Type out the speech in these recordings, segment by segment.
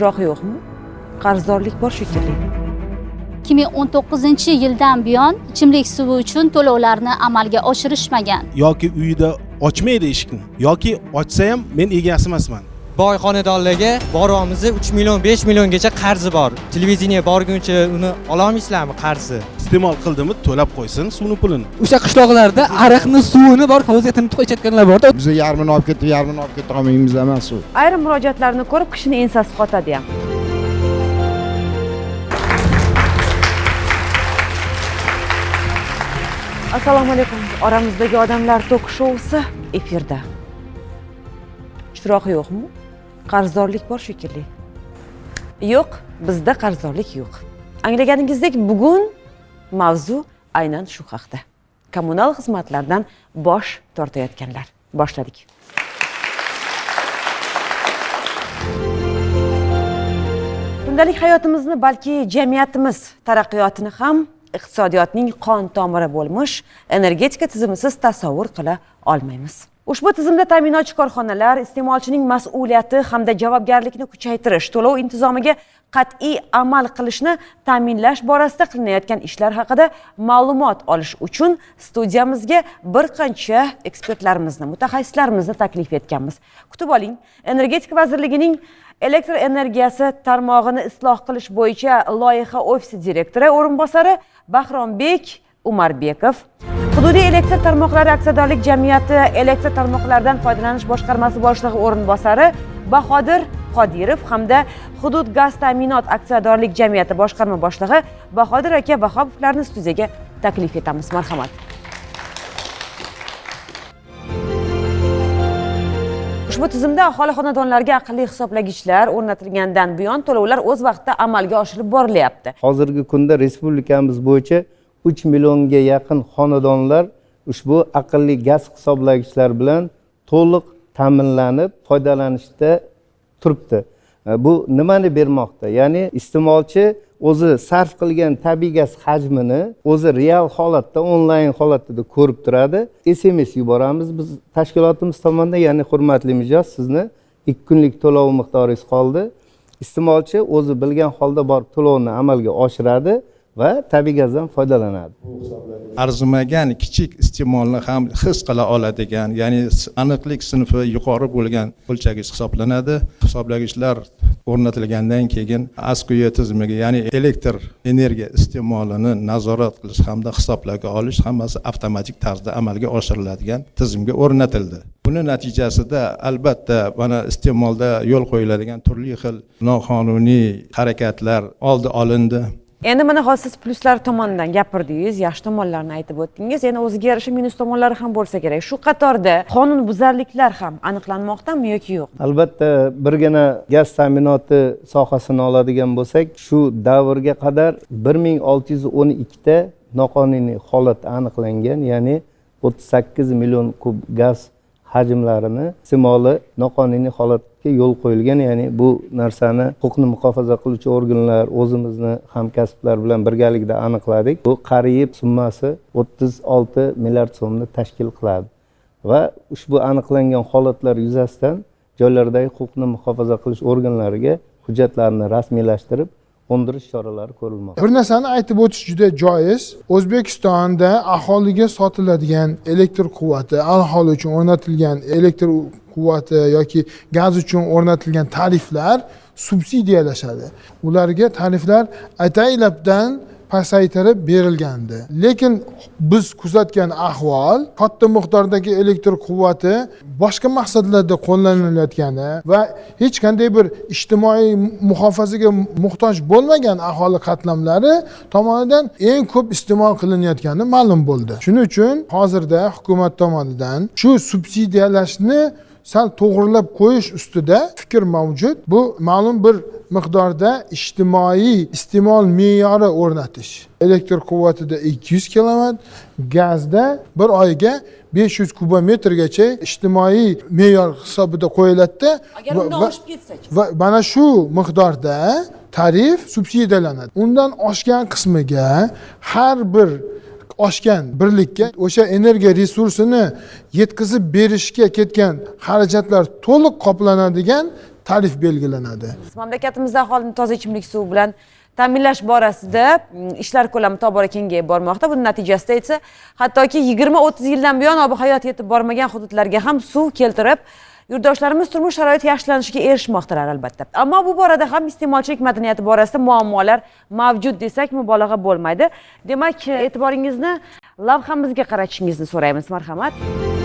Chiroq yo'qmi? Qarzdorlik bor shekilli. 2019 yildan buyon ichimlik suvi uchun to'lovlarni amalga oshirishmagan yoki uyida ochmaydi eshikni yoki ochsa ham men egasi emasman boy xonadonlarga boryapmiz 3 million 5 milliongacha qarzi bor televideniye borguncha uni ololmaysizlarmi qarzi iste'mol qildimi to'lab qo'ysin suvni pulini o'sha qishloqlarda ariqni suvini bor hovuzga tinib ichayotganlar borda biza yarmini olib ketib yarmini olib keta olmaymiz emas u Ayrim murojaatlarni ko'rib kishini ensasi qotadi ham. Assalomu alaykum. Oramizdagi odamlar tok shousi efirda. Chiroq yo'qmi? Qarzdorlik bor shekilli. Yo'q, bizda qarzdorlik yo'q. Anglaganingizdek, bugun mavzu aynan shu haqda. Kommunal xizmatlardan bosh tortayotganlar. Boshladik. Kundalik hayotimizni balki jamiyatimiz taraqqiyotini ham iqtisodiyotning qon tomiri bo'lmish energetika tizimisiz tasavvur qila olmaymiz. Ushbu tizimda ta'minotchi korxonalar iste'molchining mas'uliyati hamda javobgarlikni kuchaytirish, to'lov intizomiga qat'iy amal qilishni ta'minlash borasida qilinayotgan ishlar haqida ma'lumot olish uchun studiyamizga bir qancha ekspertlarimizni, mutaxassislarimizni taklif etganmiz. Kutib oling, Energetika vazirligining elektr energiyasi tarmog'ini isloh qilish bo'yicha loyiha ofisi direktori o'rinbosari Bahrombek Umarbekov, Hududiy elektr tarmoqlari aksiyadorlik jamiyati elektr tarmoqlaridan foydalanish boshqarmasi boshlig'i o'rinbosari Bahodir Qodirov hamda Hudud gaz ta'minot aksiyadorlik jamiyati boshqarma boshlig'i Bahodir aka Vahobovlarni studiyaga taklif etamiz. Marhamat. Ushbu tizimda aholi xonadonlariga aqlli hisoblagichlar o'rnatilgandan buyon to'lovlar o'z vaqtida amalga oshirib borilyapti. hozirgi kunda respublikamiz bo'yicha uch millionga yaqin xonadonlar ushbu aqlli gaz hisoblagichlar bilan to'liq ta'minlanib foydalanishda turibdi. E, bu nimani bermoqda? Ya'ni iste'molchi o'zi sarf qilgan tabiiy gaz hajmini o'zi real holatda onlayn holatida ko'rib turadi. Sms yuboramiz biz tashkilotimiz tomonidan. Ya'ni hurmatli mijoz sizni ikki kunlik to'lov miqdoringiz qoldi. İste'molchi o'zi bilgan holda borib to'lovni amalga oshiradi va tabiiy gazdan foydalanadi. Arzimagan kichik iste'molni ham his qila oladigan ya'ni aniqlik sinfi yuqori bo'lgan o'lchagich hisoblanadi. Hisoblagichlar o'rnatilgandan keyin askuya tizimiga ya'ni elektr energiya iste'molini nazorat qilish hamda hisoblarga olish hammasi avtomatik tarzda amalga oshiriladigan tizimga o'rnatildi. Buni natijasida albatta mana iste'molda yo'l qo'yiladigan turli xil noqonuniy harakatlar oldi olindi. Endi mana hozir siz plyuslar tomonidan gapirdingiz, yaxshi tomonlarini aytib o'tdingiz. Endi o'ziga yarasha minus tomonlari ham bo'lsa kerak. Shu qatorda qonunbuzarliklar ham aniqlanmoqdami yoki yo'q? albatta birgina gaz ta'minoti sohasini oladigan bo'lsak shu davrga qadar bir ming olti yuz o'n ikkita noqonuniy holat aniqlangan ya'ni o'ttiz sakkiz million kub gaz hajmlarini iste'moli noqonuniy holatga yo'l qo'yilgan ya'ni bu narsani huquqni muhofaza qiluvchi organlar o'zimizni hamkasblar bilan birgalikda aniqladik. Bu qariyb summasi o'ttiz olti milliard so'mni tashkil qiladi. Va ushbu aniqlangan holatlar yuzasidan joylardagi huquqni muhofaza qilish organlariga hujjatlarni rasmiylashtirib qo'ndirish choralari ko'rilmoqda bir narsani aytib o'tish juda joiz. O'zbekistonda aholiga sotiladigan elektr quvvati aholi uchun o'rnatilgan elektr quvvati yoki gaz uchun o'rnatilgan tariflar subsidiyalashadi ularga tariflar ataylabdan pasaytirib berilgandi. Lekin biz kuzatgan ahvol katta miqdordagi elektr quvvati boshqa maqsadlarda qo'llanilayotgani va hech qanday bir ijtimoiy muhofazaga muhtoj bo'lmagan aholi qatlamlari tomonidan eng ko'p iste'mol qilinayotgani ma'lum bo'ldi. Shuning uchun hozirda hukumat tomonidan shu subsidiyalashni sal to'g'irlab qo'yish ustida fikr mavjud. Bu ma'lum bir miqdorda ijtimoiy iste'mol me'yori o'rnatish. Elektr quvvatida 200 kilovat gazda bir oyga 500 kubometrgacha ijtimoiy me'yor hisobida qo'yiladida Agar undan oshib ketsa-chi? va mana shu miqdorda tarif subsidiyalanadi. Undan oshgan qismiga har bir oshgan birlikka o'sha energiya resursini yetkazib berishga ketgan xarajatlar to'liq qoplanadigan tarif belgilanadi. Mamlakatimizda aholini toza ichimlik suvi bilan ta'minlash borasida mm, ishlar ko'lami tobora kengayib bormoqda. Buni natijasida esa hattoki yigirma o'ttiz yildan buyon ob hayot yetib bormagan hududlarga ham suv keltirib yurtdoshlarimiz turmush sharoiti yaxshilanishiga erishmoqdalar albatta. Ammo bu borada ham iste'molchilik madaniyati borasida muammolar mavjud desak mubolag'a bo'lmaydi. Demak e'tiboringizni lavhamizga qaratishingizni so'raymiz marhamat.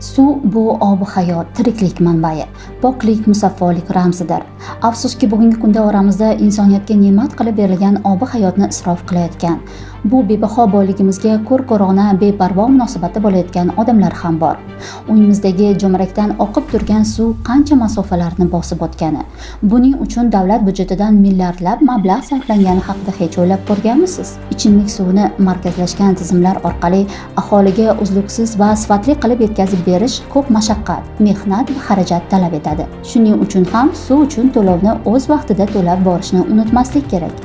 Suv bu obi hayot, tiriklik manbai, poklik, musaffolik ramzidir. Afsuski bugungi kunda oramizda insoniyatga ne'mat qilib berilgan obi hayotni isrof qilayotgan, bu bebaho boyligimizga ko'r-ko'rona beparvo munosabatda bo'layotgan odamlar ham bor. Uyimizdagi jo'mrakdan oqib turgan suv qancha masofalarni bosib o'tgani, buning uchun davlat byudjetidan milliardlab mablag' sarflangani haqida hech o'ylab ko'rganmisiz? Ichimlik suvini markazlashgan tizimlar orqali aholiga uzluksiz va sifatli qilib yetkazib berish ko'p mashaqqat, mehnat va xarajat talab etadi. Shuning uchun ham suv uchun to'lovni o'z vaqtida to'lab borishni unutmaslik kerak.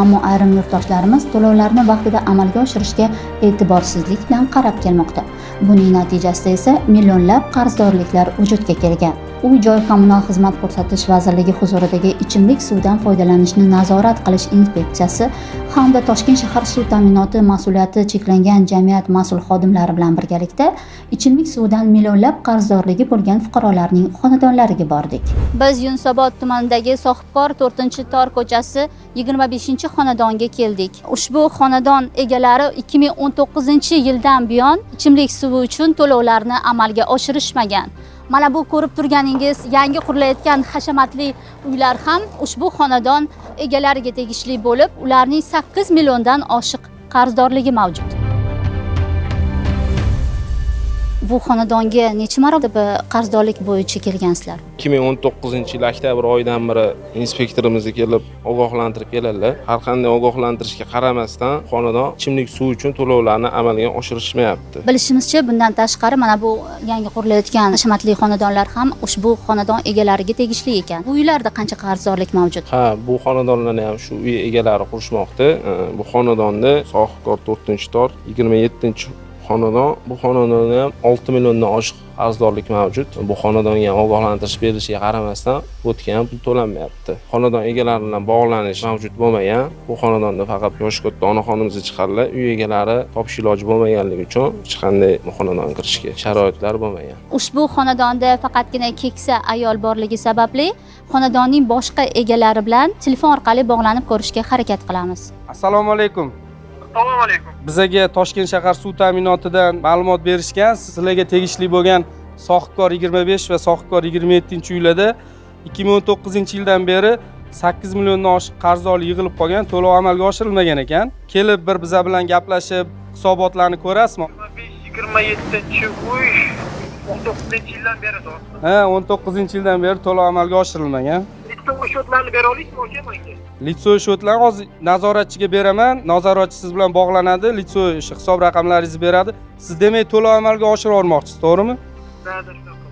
Ammo ayrim yurtdoshlarimiz to'lovlarni vaqtida amalga oshirishga e'tiborsizlik bilan qarab kelmoqda. Buning natijasida esa millionlab qarzdorliklar vujudga kelgan. Uy joy kommunal xizmat ko'rsatish vazirligi huzuridagi ichimlik suvidan foydalanishni nazorat qilish inspeksiyasi hamda Toshkent shahar suv ta'minoti mas'uliyati cheklangan jamiyat mas'ul xodimlari bilan birgalikda ichimlik suvidan millionlab qarzdorligi bo'lgan fuqarolarning xonadonlariga bordik. Biz Yunusobod tumanidagi Sohibkor 4-tor ko'chasi 25-xonadonga keldik. Ushbu xonadon egalari 2019-yildan buyon ichimlik suvi uchun to'lovlarni amalga oshirishmagan. Mana bu ko'rib turganingiz yangi qurilayotgan hashamatli uylar ham ushbu xonadon egalariga tegishli bo'lib, ularning 8 milliondan oshiq qarzdorligi mavjud. Bu xonadonga necha marotaba qarzdorlik bo'yicha kelgansizlar? 2019 yil oktyabr oyidan beri inspektorimiz kelib ogohlantirib keladilar har qanday ogohlantirishga qaramasdan xonadon ichimlik suvi uchun to'lovlarni amalga oshirishmayapti Bilishimizcha, bundan tashqari mana bu yangi qurilayotgan hashamatli xonadonlar ham ushbu xonadon egalariga tegishli ekan. Bu uylarda qancha qarzdorlik mavjud? ha bu xonadonlarni ham shu uy egalari qurishmoqda bu xonadonni sohibkor to'rtinchi tor yigirma yettinchi xonadon. Bu xonadonda ham olti milliondan oshiq qarzdorlik mavjud. Bu xonadonga ham ogohlantirish berilishiga qaramasdan o'tgan ham pul to'lanmayapti. Xonadon egalari bilan bog'lanish mavjud bo'lmagan. Bu xonadonda faqat yoshi katta onaxonimizni chiqadilar uy egalari topish iloji bo'lmaganligi uchun hech qanday bu xonadonga kirishga sharoitlar bo'lmagan. Ushbu xonadonda faqatgina keksa ayol borligi sababli xonadonning boshqa egalari bilan telefon orqali bog'lanib ko'rishga harakat qilamiz. assalomu alaykum assalomu alaykum. Bizaga toshkent shahar suv ta'minotidan ma'lumot berishgan sizlarga tegishli bo'lgan sohibkor 25 va sohibkor 27 uylarda 2019 yildan beri 8 milliondan oshiq qarzdorlik yig'ilib qolgan to'lov amalga oshirilmagan ekan. Kelib bir biza bilan gaplashib hisobotlarni ko'rasizmi? 27 uy 19 yildan beri ha 19 yildan beri to'lov amalga oshirilmagan bitta o'shatlarni bera olasizmi aka menga litso счетlarni hozir nazoratchiga beraman nazoratchi siz bilan bog'lanadi litso o'sha hisob raqamlaringizni beradi siz demak to'lov amalga oshirib yubormoqchisiz to'g'rimi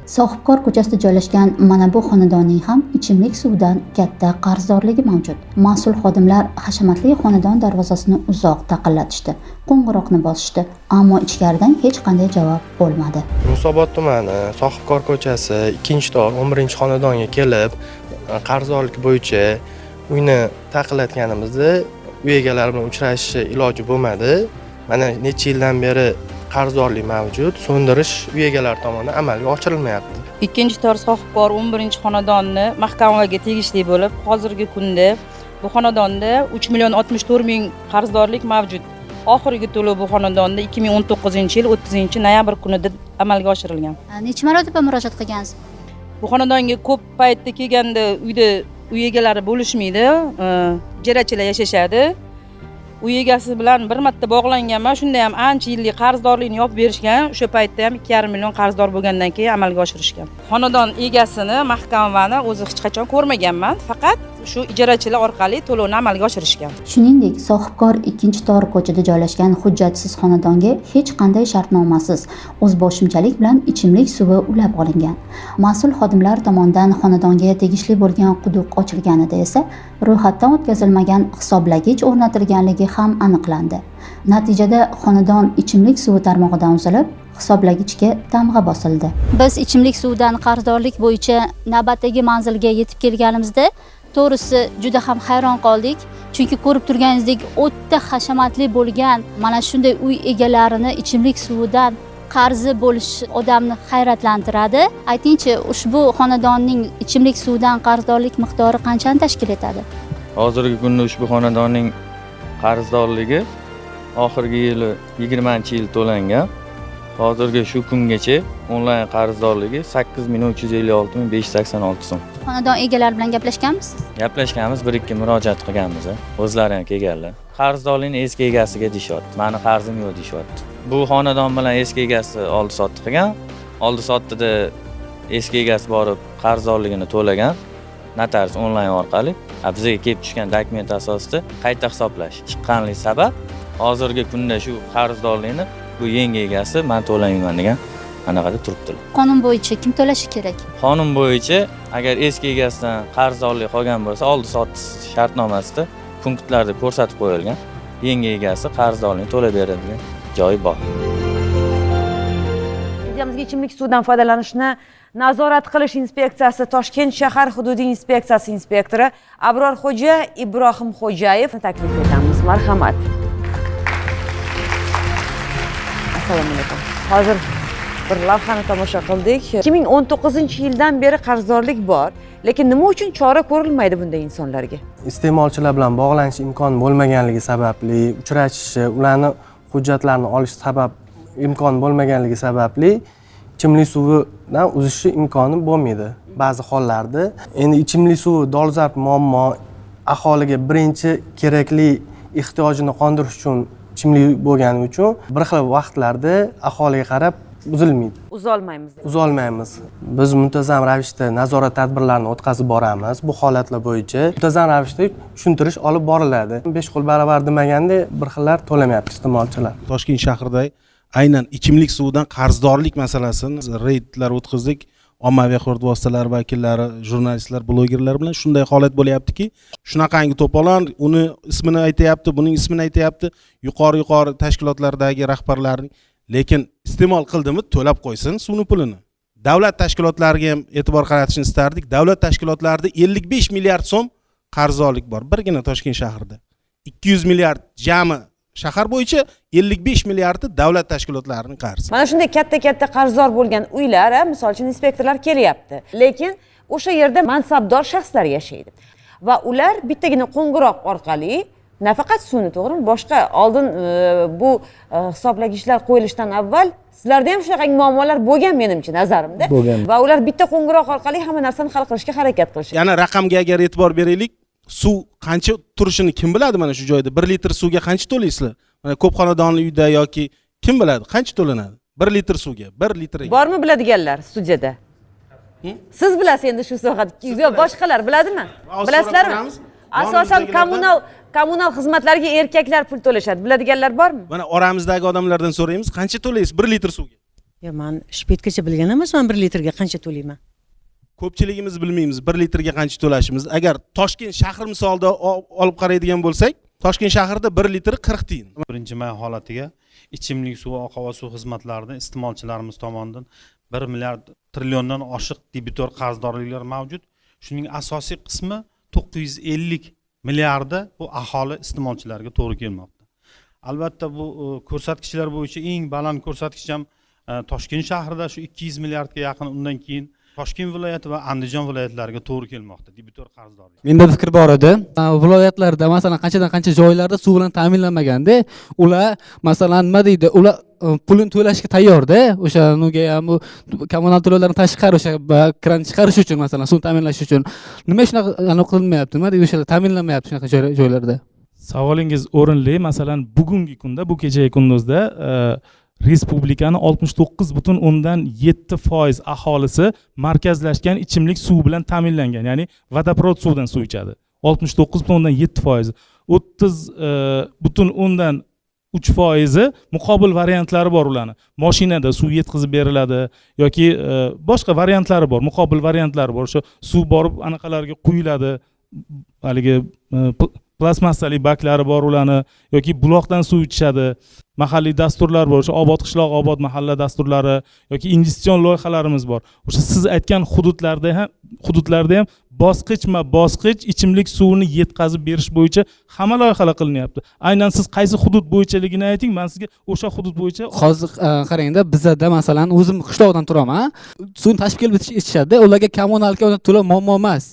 Sohibkor ko'chasida joylashgan mana bu xonadonning ham ichimlik suvidan katta qarzdorligi mavjud. Mas'ul xodimlar hashamatli xonadon darvozasini uzoq taqillatishdi. Qo'ng'iroqni bosishdi, ammo ichkaridan hech qanday javob bo'lmadi. Yunusobod tumani Sohibkor ko'chasi 2-tor 11 xonadonga kelib qarzdorlik bo'yicha uyni taqillatganimizda uy egalari bilan uchrashish iloji bo'lmadi. Mana necha yildan beri qarzdorlik mavjud, so'ndirish uy egalari tomonidan amalga oshirilmayapti. ikkinchi tor sohibkor 11 xonadonni mahkamaga tegishli bo'lib hozirgi kunda bu xonadonda 3 million 64 ming qarzdorlik mavjud oxirgi to'lov bu xonadonda 2019 yil 30 noyabr kunida amalga oshirilgan Necha marotaba murojaat qilgansiz? Bu xonadonga ko'p paytda kelganda uyda uy egalari bo'lishmaydi ijarachilar yashashadi. Uy egasi bilan bir marta bog'langanman shunda ham ancha yillik qarzdorlikni yopib berishgan. O'sha paytda ham ikki yarim million qarzdor bo'lgandan keyin amalga oshirishgan. Xonadon egasini mahkamovani o'zi hech qachon ko'rmaganman faqat shu ijarachilar orqali to'lovni amalga oshirishgan. Shuningdek sohibkor ikkinchi tor ko'chada joylashgan hujjatsiz xonadonga hech qanday shartnomasiz o'zboshimchalik bilan ichimlik suvi ulab olingan. Mas'ul xodimlar tomonidan xonadonga tegishli bo'lgan quduq ochilganida esa ro'yxatdan o'tkazilmagan hisoblagich o'rnatilganligi ham aniqlandi. Natijada xonadon ichimlik suvi tarmog'idan uzilib hisoblagichga tamg'a bosildi. Biz ichimlik suvidan qarzdorlik bo'yicha navbatdagi manzilga yetib kelganimizda to'g'risi juda ham hayron qoldik. Chunki ko'rib turganingizdek o'ta hashamatli bo'lgan mana shunday uy egalarini ichimlik suvidan qarzi bo'lish odamni hayratlantiradi. Aytingchi ushbu xonadonning ichimlik suvidan qarzdorlik miqdori qanchani tashkil etadi? Hozirgi kunda ushbu xonadonning qarzdorligi oxirgi yili yigirmanchi yil to'langan. Hozirgi shu kungacha onlayn qarzdorligi sakkiz million uch yuz ellik olti ming besh yuz sakson olti so'm. Xonadon egalari bilan gaplashganmisiz gaplashganmiz bir ikki murojaat qilganmiz o'zlari ham kelganlar qarzdorlikni eski egasiga deyishyapti. Mani qarzim yo'q deyishyapti. Bu xonadon bilan eski egasi oldi sotdi qilgan. Oldi sotdida eski egasi borib qarzdorligini to'lagan notarius onlayn orqali bizga kelib tushgan dokument asosida qayta hisoblash chiqqanlik sabab hozirgi kunda shu qarzdorlikni bu yangi egasi man to'lamayman degan anaqada turibdilar qonun bo'yicha kim to'lashi kerak qonun bo'yicha agar eski egasidan qarzdorlik qolgan bo'lsa oldi sotdi shartnomasida punktlarda ko'rsatib qo'yilgan yangi egasi qarzdorlikni to'lab beradigan joyi bor Studiyamizga ichimlik suvidan foydalanishni nazorat qilish inspeksiyasi Toshkent shahar hududiy inspeksiyasi inspektori Abrorxo'ja Ibrohimxo'jayev taklif etamiz. Marhamat. Assalomu alaykum. Hozir bir lavhani tomosha qildik. 2019-yildan beri qarzdorlik bor, lekin nima uchun chora ko'rilmaydi bunday insonlarga? iste'molchilar bilan bog'lanish imkoni bo'lmaganligi sababli uchrashishi ularni hujjatlarini olish sabab imkon bo'lmaganligi sababli ichimlik suvidan uzishni imkoni bo'lmaydi ba'zi hollarda endi ichimlik suvi dolzarb muammo aholiga birinchi kerakli ehtiyojini qondirish uchun ichimlik bo'lgani uchun bir xil vaqtlarda aholiga qarab uzilmaydi. Uzolmaymiz. uzolmaymiz. Biz muntazam ravishda nazorat tadbirlarini o'tkazib boramiz bu holatlar bo'yicha. Muntazam ravishda tushuntirish olib boriladi. Besh qo'l baravar demaganda bir xillar to'lamayapti iste'molchilar. Toshkent shahrida aynan ichimlik suvidan qarzdorlik masalasini reydlar o'tkazdik ommaviy axborot vositalari vakillari jurnalistlar blogerlar bilan shunday holat bo'lyaptiki shunaqangi to'polon uni ismini aytyapti buning ismini aytyapti yuqori yuqori tashkilotlardagi rahbarlarning. Lekin iste'mol qildimi to'lab qo'ysin suvni pulini. Davlat tashkilotlariga ham e'tibor qaratishni istardik. Davlat tashkilotlarida ellik besh milliard so'm qarzdorlik bor. Birgina toshkent shahrida. Ikki yuz milliard jami shahar bo'yicha ellik besh milliardi davlat tashkilotlarining qarzi. Mana shunday katta katta qarzdor bo'lgan uylar misol uchun inspektorlar kelyapti. Lekin o'sha yerda mansabdor shaxslar yashaydi. Va ular bittagina qo'ng'iroq orqali nafaqat suvni to'g'rimi boshqa oldin e, bu e, hisoblagichlar qo'yilishidan avval sizlarda ham shunaqangi muammolar bo'lgan menimcha nazarimda. Bo'lgan. va ular bitta qo'ng'iroq orqali hamma narsani hal qilishga harakat qilishadi. Yana raqamga agar e'tibor beraylik suv qancha turishini kim biladi mana shu joyda? Bir litr suvga qancha to'laysizlar? Mana ko'p xonadonli uyda yoki kim biladi qancha to'lanadi? Bir litr suvga bir litriga bormi biladiganlar studiyada? Siz bilasiz endi shu sohada. Yo boshqalar biladimi? Bilasizlarmi? asosan kommunal kommunal xizmatlarga erkaklar pul to'lashadi. Biladiganlar bormi? Mana oramizdagi odamlardan so'raymiz. Qancha to'laysiz? Bir litr suvga. Yo man shpetgacha bilgan emasman bir litrga qancha to'layman ko'pchiligimiz bilmaymiz bir litrga qancha to'lashimizni agar toshkent shahri misolida olib qaraydigan bo'lsak toshkent shahrida bir litri qirq tiyin. Birinchi may holatiga ichimlik suvi oq havo suv xizmatlarini iste'molchilarimiz tomonidan bir milliard trilliondan oshiq debitor qarzdorliklar mavjud. Shuning asosiy qismi to'qqiz yuz ellik milliardi bu aholi iste'molchilarga to'g'ri kelmoqda. Albatta bu e, ko'rsatkichlar bo'yicha eng baland ko'rsatkich ham e, toshkent shahrida shu ikki yuz milliardga yaqin undan keyin toshkent viloyati va andijon viloyatlariga to'g'ri kelmoqda. Debitor qarzdorlik menda fikr bor edi. Viloyatlarda masalan qanchadan qancha joylarda suv bilan ta'minlanmaganda ular masalan nima deydi ular e, pulini to'lashga tayyorda o'sha nuga ham kommunal to'lovlarni tashqari o'sha kran chiqarish uchun masalan suv ta'minlash uchun nima shunaqa qilinmayapti nima deydi o'sha ta'minlanmayapti shunaqa joy- joylarda? Savolingiz o'rinli. Masalan bugungi kunda bu kechagi kunduzda e, respublikani oltmish to'qqiz butun o'ndan yetti foiz aholisi markazlashgan ichimlik suvi bilan ta'minlangan ya'ni vodoprovod suvidan suv ichadi. oltmish to'qqiz butun o'ndan yetti foizi o'ttiz e, butun o'ndan uch foizi muqobil variantlari bor ularni. Moshinada suv yetkazib beriladi yoki e, boshqa variantlari bor muqobil variantlari bor. O'sha suv borib anaqalarga quyiladi haligi e, plastmassali baklari bor ularni yoki buloqdan suv ichishadi. Mahalliy dasturlar bor o'sha obod qishloq obod mahalla dasturlari yoki investitsion loyihalarimiz bor. O'sha siz aytgan hududlarda ham hududlarda ham bosqichma bosqich ichimlik suvini yetkazib berish bo'yicha hamma loyihalar qilinyapti. Aynan siz qaysi hudud bo'yichaligini ayting man sizga o'sha hudud bo'yicha hozir e, qarangda bizada masalan o'zim qishloqdan turaman. Suvni tashib kelib ichishadida ularga kommunalka to'lov muammo emas.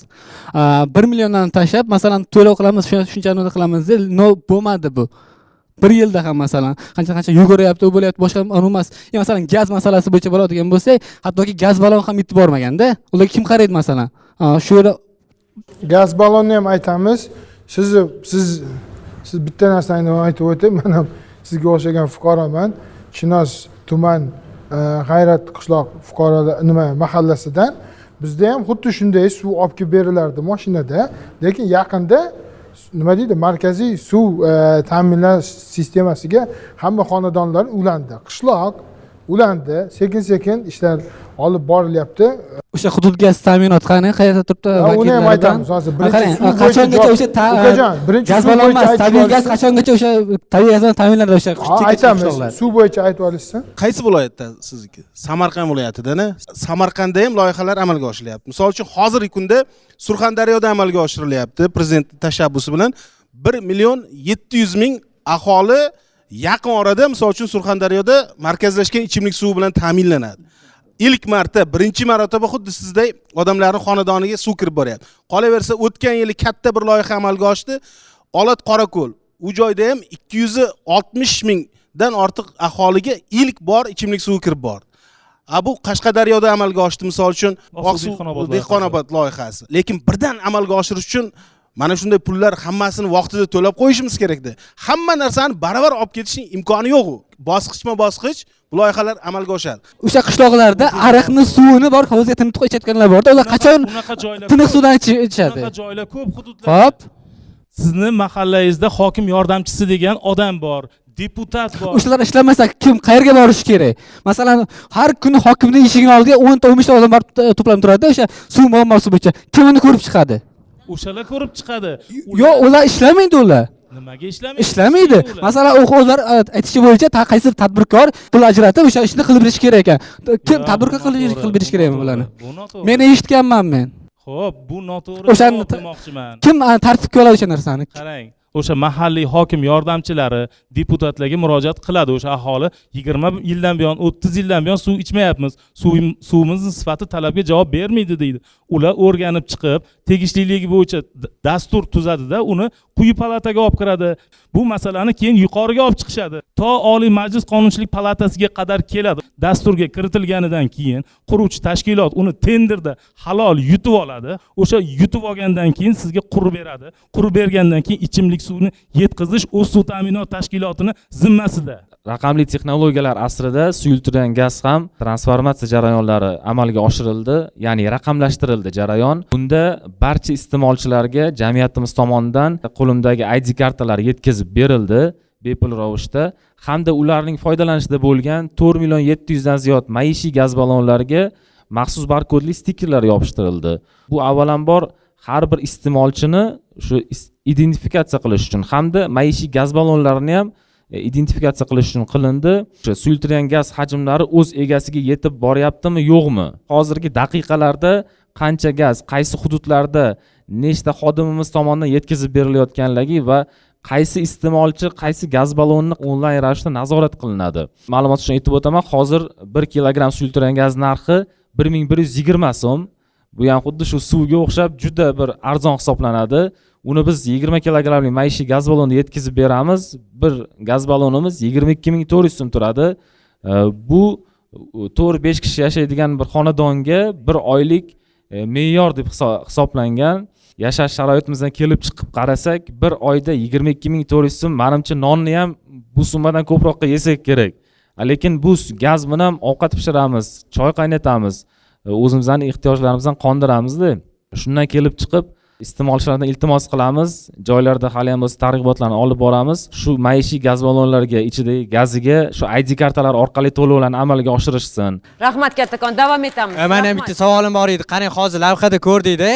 E, bir milliondan tashlab masalan to'lov qilamiz shuncha shunchani qilamiz deb no bo'lmadi bu. Bir yilda ham masalan qancha qancha yuguryapti u bo'lyapti boshqa anavi emas. Masalan gaz masalasi bo'yicha boradigan bo'lsak hattoki gaz balon ham yetib bormaganda ularga kim qaraydi masalan? Shu yerda gaz ballonni ham aytamiz sizni siz siz bitta narsani aytib o'tib man ham sizga o'xshagan fuqaroman chinoz tuman e, g'ayrat qishloq fuqarolar nima mahallasidan bizda ham xuddi shunday suv olib kelib berilardi mashinada lekin yaqinda nima deydi? Markaziy suv e, ta'minlash sistemasiga hamma xonadonlar ulandi. Qishloq ulandi sekin sekin ishlar olib borilyapti. O'sha hudud gaz ta'minoti qani? Qayerda turibdi? Uni ham aytamiz hozir. Qarang, qachongacha o'sha Ukajon, birinchi gaz suv balon bo'yicha emas aytib tabiiy gaz qachongacha o'sha tabiiy gaz bilan ta'minlanadi o'sha aytamiz suv bo'yicha aytib olishsin qaysi viloyatda sizniki? Samarqand viloyatidana samarqandda ham loyihalar amalga oshirilyapti. Misol uchun hozirgi kunda surxondaryoda amalga oshirilyapti prezident tashabbusi bilan bir million yetti yuz ming aholi yaqin orada misol uchun surxondaryoda markazlashgan ichimlik suvi bilan ta'minlanadi. Ilk marta birinchi marotaba xuddi sizday odamlarni xonadoniga suv kirib boryapti. Qolaversa o'tgan yili katta bir loyiha amalga oshdi. Olat qorako'l u joyda ham ikki yuz oltmish mingdan ortiq aholiga ilk bor ichimlik suvi kirib bordi. A bu qashqadaryoda amalga oshdi misol uchun Oqsuv dehqonobod loyihasi. Lekin birdan amalga oshirish uchun mana shunday pullar hammasini vaqtida to'lab qo'yishimiz kerakda hamma narsani baravar olib ketishning imkoni yo'q u. Bosqichma bosqich bu loyihalar amalga oshadi. O'sha qishloqlarda ariqni suvini bor hovuzga tinib ichayotganlar borda. Ular qachon unaqa joylar tiniq suvdan ichi- ichishadi? Unaqa joylar ko'p hududlar ho'p. Sizni mahallangizda hokim yordamchisi degan odam bor deputat bor. O'shalar ishlamasa kim qayerga borishi kerak? Masalan har kuni hokimni eshigini oldiga o'nta o'n beshta odam borib to- to'planib turadi o'sha suv muammosi bo'yicha. Kim uni ko'rib chiqadi o'shalar ko'rib chiqadi yo'q ular ishlamaydi ular. Nimaga ishlamaydi ishlamaydi masalan u ular e, aytishi bo'yicha qaysi tadbirkor pul ajratib o'sha ishni qilib berishi kerak ekan. Kim tadbirkor qilib berishi kerakmi bularni? men eshitganman men. Ho'p bu noto'g'ri. O'shani demoqchiman kim tartibga oladi o'sha narsani? Qarang o'sha mahalliy hokim yordamchilari deputatlarga murojaat qiladi. O'sha aholi yigirma yildan buyon o'ttiz yildan buyon suv ichmayapmiz. Suv- suvimizni sifati talabga javob bermaydi deydi. Ular o'rganib chiqib tegishliligi bo'yicha dastur tuzadida uni quyi palataga olib kiradi. Bu masalani keyin yuqoriga olib chiqishadi. To oliy majlis qonunchilik palatasiga qadar keladi. Dasturga kiritilganidan keyin quruvchi tashkilot uni tenderda halol yutib oladi. O'sha yutib olgandan keyin sizga qurib beradi. Qurib bergandan keyin ichimlik suvni yetkazish o'z suv ta'minot tashkilotini zimmasida. Raqamli texnologiyalar asrida suyultirilgan gaz ham transformatsiya jarayonlari amalga oshirildi ya'ni raqamlashtirildi jarayon. Bunda barcha iste'molchilarga jamiyatimiz tomonidan qo'limdagi id kartalar yetkazib berildi. Bepul ravishda hamda ularning foydalanishida bo'lgan to'rt million yetti yuzdan ziyod maishiy gaz ballonlariga maxsus barkodli stikerlar yopishtirildi. Bu avvalambor har bir iste'molchini shu identifikatsiya qilish uchun hamda maishiy gaz ballonlarini ham e, identifikatsiya qilish uchun qilindi. O'sha suyultirilgan gaz hajmlari o'z egasiga yetib boryaptimi yo'qmi? Hozirgi daqiqalarda qancha gaz qaysi hududlarda nechta xodimimiz tomonidan yetkazib berilayotganligi va qaysi iste'molchi qaysi gaz ballonini onlayn ravishda nazorat qilinadi. Ma'lumot uchun aytib o'taman hozir bir kilogramm suyultirilgan gaz narxi bir ming bir yuz yigirma so'm. Bu ham xuddi shu suvga o'xshab juda bir arzon hisoblanadi. Uni biz yigirma kilogrammli maishiy gaz ballonni yetkazib beramiz. Bir gaz ballonimiz yigirma ikki ming to'rt yuz so'm turadi. Bu to'rt besh kishi yashaydigan bir xonadonga bir oylik e, me'yor deb hisoblangan yashash sharoitimizdan kelib chiqib qarasak bir oyda yigirma ikki ming to'rt yuz so'm manimcha nonni ham bu summadan ko'proqqa yesak kerak. Lekin bu gaz bilan ovqat pishiramiz choy qaynatamiz. O'zimizni ehtiyojlarimizni qondiramizda. Shundan kelib chiqib iste'molchilardan iltimos qilamiz. Joylarda hali ham o'zi targ'ibotlarni olib boramiz. Shu maishiy gaz ballonlarga ichidagi gaziga shu id kartalar orqali to'lovlarni amalga oshirishsin. Rahmat kattakon. Davom etamiz. E, mani ham bitta savolim bor edi. Qarang hozir lavhada ko'rdikda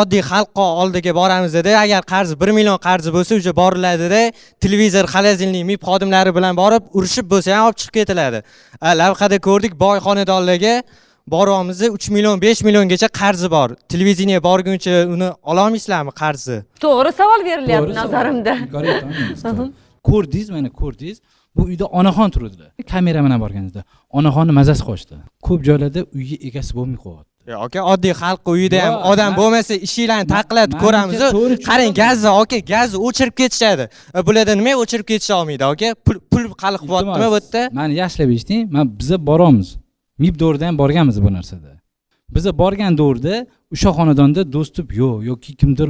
oddiy xalqqa oldiga boramizda agar qarz bir million qarzi bo'lsa уже boriladida televizor xolodilnik mib xodimlari bilan borib urishib bo'lsa ham olib chiqib ketiladi lavhada ko'rdik boy xonadonlarga boryapmiz uch million besh milliongacha qarzi bor. Televideniye borguncha uni ololmaysizlarmi qarzni to'g'ri savol berilyapti nazarimda. Ko'rdingiz mana ko'rdingiz bu uyda onaxon turadilar kamera bilan borganingizda onaxonni mazasi qochdi. Ko'p joylarda uyga egasi bo'lmay qolyapti aka oddiy xalq uyida ham odam bo'lmasa ishinglarni taqillatib ko'ramiz qarang gazni aka gazni o'chirib ketishadi. E, bularda nima o'chirib ketisha olmaydi aka pul pul hali qilyaptimi bu yerda? Mani yaxshilab eshiting man biza boramiz mib davrida ham borganmiz bu narsada. Biza borgan davrda o'sha xonadonda do'stib yo'q yoki kimdir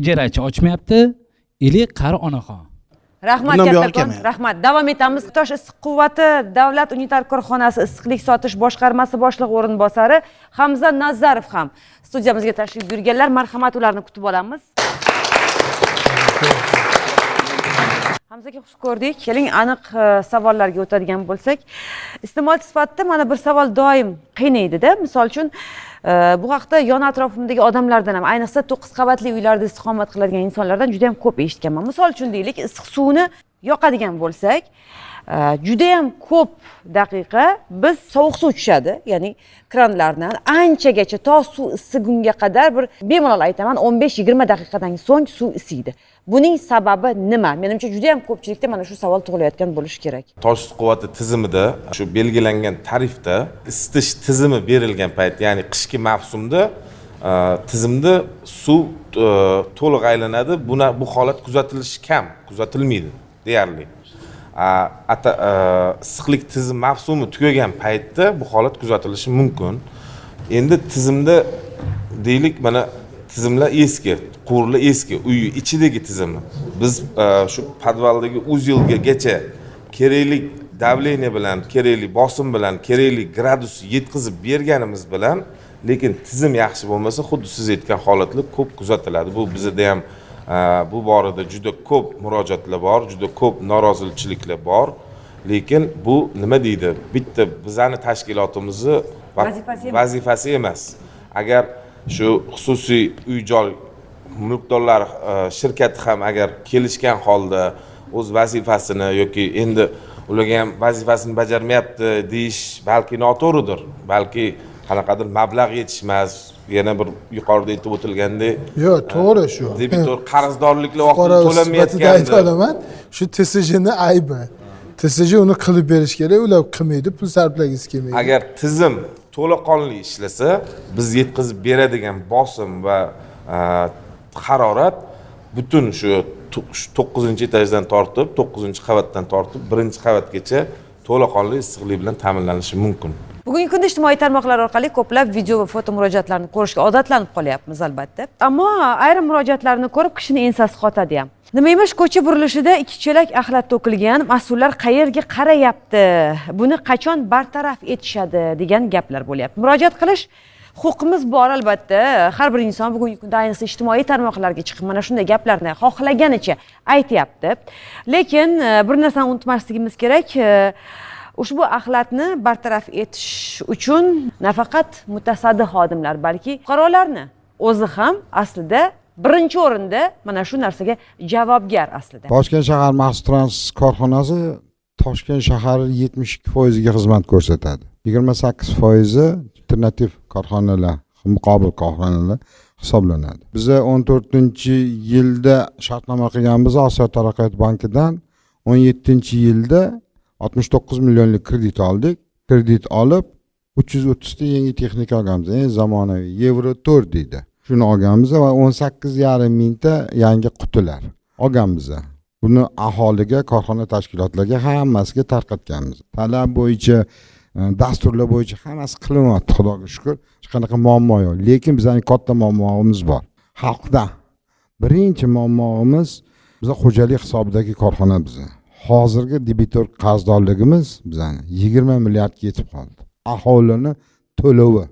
ijarachi ochmayapti. Или qari onaxon. Rahmat kattakon rahmat. Davom etamiz. Tosh issiq quvvati davlat unitar korxonasi issiqlik sotish boshqarmasi boshlig'i o'rinbosari hamza nazarov ham studiyamizga tashrif buyurganlar. Marhamat ularni kutib olamiz hamza aka xush ko'rdik keling aniq e, savollarga o'tadigan bo'lsak. İste'molchi sifatida mana bir savol doim qiynaydida misol uchun e, bu haqda yon atrofimdagi odamlardan ham ayniqsa to'qqiz qavatli uylarda istiqomat qiladigan insonlardan juda yam ko'p eshitganman. Misol uchun deylik issiq suvni yoqadigan bo'lsak e, judayam ko'p daqiqa biz sovuq suv tushadi ya'ni kranlardan anchagacha to suv issigunga qadar bir bemalol aytaman o'n besh yigirma daqiqadan so'ng suv isiydi buning sababi nima? Menimcha juda yam ko'pchilikda mana shu savol tug'ilayotgan bo'lishi kerak. Tosh quvvati tizimida shu belgilangan tarifda isitish tizimi berilgan payt ya'ni qishki mavsumda e, tizimda suv e, to'liq aylanadi. Buna bu holat kuzatilishi kam kuzatilmaydi deyarli. E, issiqlik tizim mavsumi tugagan paytda bu holat kuzatilishi mumkin. Endi tizimda deylik mana tizimlar eski quvurlar eski uy ichidagi tizimi biz e, shu podvaldagi uzyilgacha kerakli давление bilan kerakli bosim bilan kerakli gradus yetkazib berganimiz bilan lekin tizim yaxshi bo'lmasa xuddi siz aytgan holatlar ko'p kuzatiladi bu bizada ham e, bu borada juda ko'p murojaatlar bor juda ko'p noroziliklar bor lekin bu nima deydi bitta bizani tashkilotimizni va- Vazifasi emas. vazifasi emas agar shu xususiy uy joy mulkdorlar e, shirkati ham agar kelishgan holda o'z vazifasini yoki endi ularga ham vazifasini bajarmayapti deyish balki noto'g'ridir. Balki qanaqadir mablag' yetishmas yana bir yuqorida aytib o'tilgandek yo'q to'g'ri shu. debitor qarzdorliklar vaqtida sifatida ayta to'lanmayotgandi olaman shu tsjni aybi. Tsj uni qilib berish kerak ular qilmaydi pul sarflagisi kelmaydi. Agar tizim to'laqonli ishlasa biz yetkazib beradigan bosim va e, harorat butun shu shu to'qqizinchi etajdan tortib to'qqizinchi qavatdan tortib birinchi qavatgacha to'laqonli issiqlik bilan ta'minlanishi mumkin. Bugungi kunda ijtimoiy tarmoqlar orqali ko'plab video va foto murojaatlarni ko'rishga odatlanib qolyapmiz albatta. Ammo ayrim murojaatlarni ko'rib kishini ensasi qotadi ham. Nima emish ko'cha burilishida ikki chelak axlat to'kilgan mas'ullar qayerga qarayapti? Buni qachon bartaraf etishadi degan gaplar bo'lyapti. Murojaat qilish huquqimiz bor albatta. Har bir inson bugungi kunda ayniqsa ijtimoiy tarmoqlarga chiqib mana shunday gaplarni xohlaganicha aytyapti. Lekin e, bir narsani unutmasligimiz kerak. E, ushbu axlatni bartaraf etish uchun nafaqat mutasaddi xodimlar balki fuqarolarni. O'zi ham aslida birinchi o'rinda mana shu narsaga javobgar aslida. Toshkent shahar maxsus transport korxonasi toshkent shahari yetmish ikki foiziga xizmat ko'rsatadi. Yigirma sakkiz foizi alternativ korxonalar muqobil korxonalar hisoblanadi. Biza o'n to'rtinchi yilda shartnoma qilganmiz osiyo taraqqiyot bankidan. o'n yettinchi yilda oltmish to'qqiz millionlik kredit oldik kredit olib uch yuz o'ttizta yangi texnika olganmiz eng zamonaviy yevro to'rt deydi shuni olganmiz va o'n sakkiz yarim mingta yangi qutilar olganmiz buni aholiga korxona tashkilotlarga hammasiga tarqatganmiz. Talab bo'yicha e, dasturlar bo'yicha hammasi qilinyapti xudoga shukur hech qanaqa muammo yo'q. Lekin bizani katta muammomiz bor. Xalqda birinchi muammoimiz biza xo'jalik hisobidagi korxona biza hozirgi debitor qarzdorligimiz bizani yigirma milliardga yetib qoldi. Aholini to'lovi.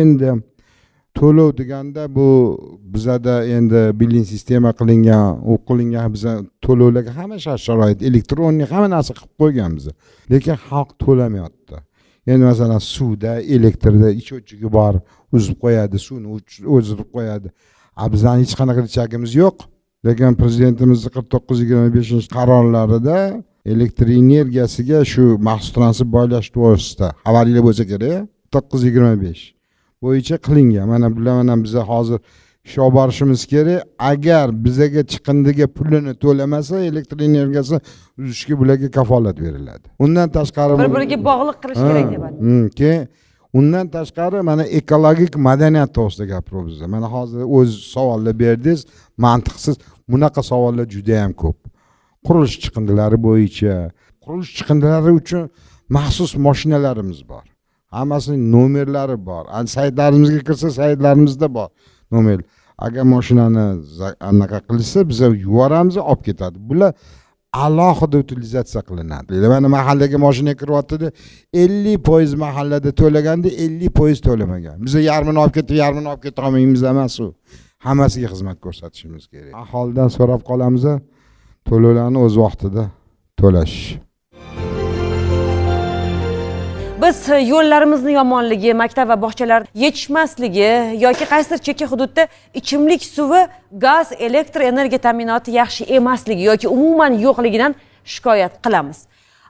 Endi to'lov deganda bu bizada endi billing sistema qilingan u qilingan biza to'lovlarga hamma shart sharoit elektronniy hamma narsa qilib qo'ygan biza lekin xalq to'lamayapti. Endi masalan suvda elektrda счетчиgi bor uzib qo'yadi suvni o'chirib qo'yadi. A bizani hech qanaqa chagimiz yo'q. Lekin prezidentimizni qirq to'qqiz yigirma beshinchi qarorlarida elektr energiyasiga shu maxsus transport boylash to'g'risida xabaringlar bo'lsa kerak to'qqiz yigirma besh bo'yicha qilingan. Mana bular mana biza hozir ish olib borishimiz kerak. Agar bizaga chiqindiga pulini to'lamasa elektr energiyasi uzishga bularga kafolat beriladi. Undan tashqari bir biriga bog'liq qilish kerak deyapti hmm, keyin undan tashqari mana ekologik madaniyat to'g'risida gapiryapmiz. Mana hozir o'z savollar berdingiz mantiqsiz. Bunaqa savollar juda yam ko'p. Qurilish chiqindilari bo'yicha qurilish chiqindilari uchun maxsus moshinalarimiz bor. Hammasini nomerlari bor. Saytlarimizga kirsa saytlarimizda bor nomer. Agar moshinani za- anaqa qilishsa biza yuboramiz olib ketadi. Bular alohida utilizatsiya qilinadi. Mana mahallaga moshina kiryaptida ellik foiz mahallada to'laganda ellik foiz to'lamagan. Biza yarmini olib ketib yarmini olib keta olmaymiz emas u. Hammasiga xizmat ko'rsatishimiz kerak. Aholidan so'rab qolamiz to'lovlarni o'z vaqtida to'lash biz yo'llarimizni yomonligi maktab va bog'chalar yetishmasligi yoki qaysidir chekka hududda ichimlik suvi gaz elektr energiya ta'minoti yaxshi emasligi yoki umuman yo'qligidan shikoyat qilamiz.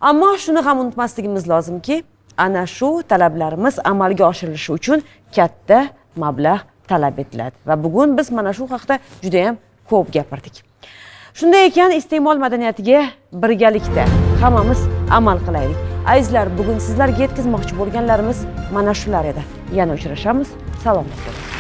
Ammo shuni ham unutmasligimiz lozimki ana shu talablarimiz amalga oshirilishi uchun katta mablag' talab etiladi va bugun biz mana shu haqida judayam ko'p gapirdik. Shunday ekan iste'mol madaniyatiga birgalikda hammamiz amal qilaylik. Azizlar bugun sizlarga yetkazmoqchi bo'lganlarimiz mana shular edi yana uchrashamiz salomat bo'ling